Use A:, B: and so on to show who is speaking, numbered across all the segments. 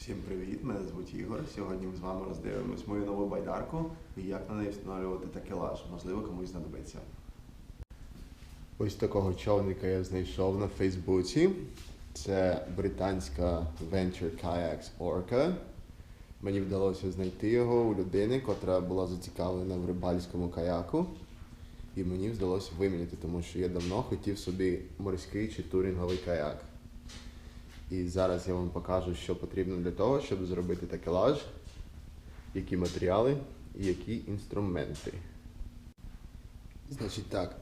A: Всім привіт! Мене звуть Ігор. Сьогодні ми з вами роздивимось мою нову байдарку і як на неї встановлювати такелаж. Можливо, комусь знадобиться. Ось такого човника я знайшов на Фейсбуці. Це британська Venture Kayaks Orca. Мені вдалося знайти його у людини, котра була зацікавлена в рибальському каяку. І мені вдалося вимінити, тому що я давно хотів собі морський чи турінговий каяк. І зараз я вам покажу, що потрібно для того, щоб зробити такелаж, які матеріали і які інструменти. Значить так,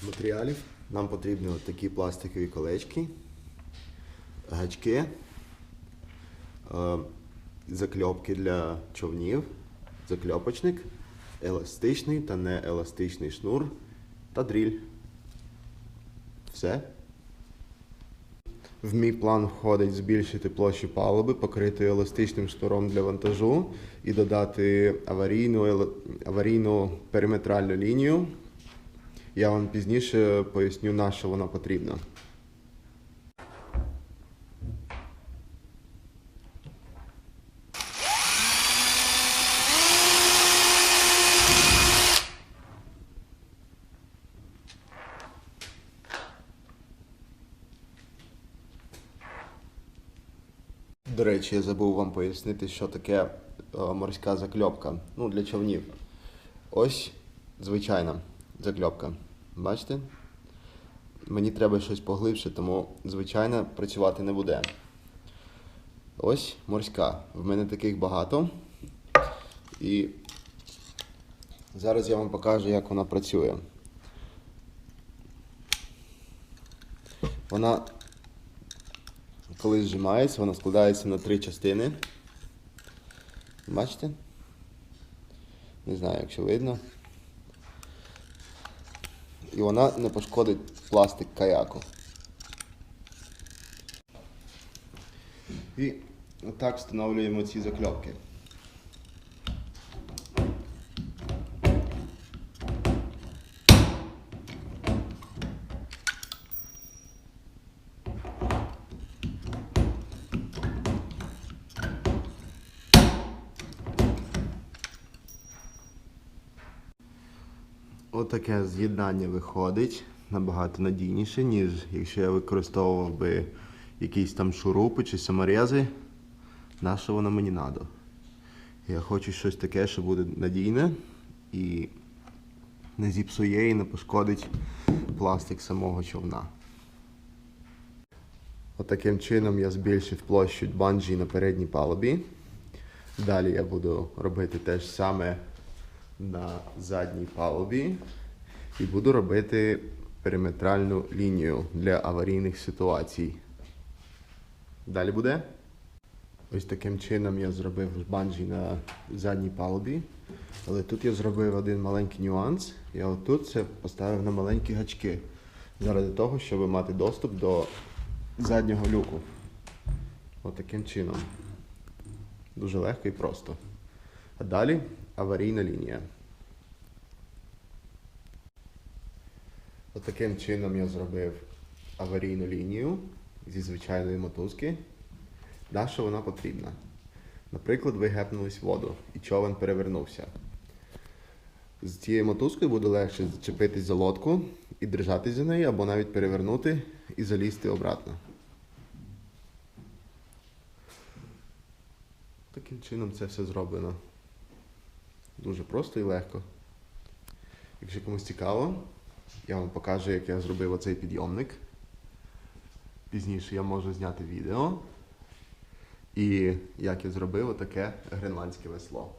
A: з матеріалів нам потрібні от такі пластикові колечки, гачки, е, закльопки для човнів, закльопочник, еластичний та нееластичний шнур та дріль. Все. В мій план входить збільшити площу палуби, покрити еластичним шнуром для вантажу і додати аварійну, аварійну периметральну лінію. Я вам пізніше поясню, на що вона потрібна. До речі, я забув вам пояснити, що таке е, морська закльопка. Ну, для човнів. Ось звичайна закльопка. Бачите? Мені треба щось поглибше, тому звичайна працювати не буде. Ось морська. В мене таких багато. І зараз я вам покажу, як вона працює. Вона коли зжимається, вона складається на три частини. Бачите? Не знаю, якщо видно. І вона не пошкодить пластик каяку. І отак встановлюємо ці закльопки. Отаке з'єднання виходить набагато надійніше, ніж якщо я використовував би якісь там шурупи чи саморези. На що воно мені надо? Я хочу щось таке, що буде надійне і не зіпсує і не пошкодить пластик самого човна. Отаким чином я збільшив площу банджі на передній палубі. Далі я буду робити те ж саме на задній палубі і буду робити периметральну лінію для аварійних ситуацій. Далі буде. Ось таким чином я зробив банджі на задній палубі. Але тут я зробив один маленький нюанс. Я отут це поставив на маленькі гачки. Заради того, щоб мати доступ до заднього люку. Отаким чином. Дуже легко і просто. А далі аварійна лінія. Отаким чином я зробив аварійну лінію зі звичайної мотузки. На що вона потрібна? Наприклад, ви гепнулись в воду і човен перевернувся. З цією мотузкою буде легше зачепитись за лодку і держатись за неї, або навіть перевернути і залізти обратно. Таким чином це все зроблено. Дуже просто і легко. Якщо комусь цікаво, я вам покажу, як я зробив оцей підйомник. Пізніше я можу зняти відео. І як я зробив отаке гренландське весло.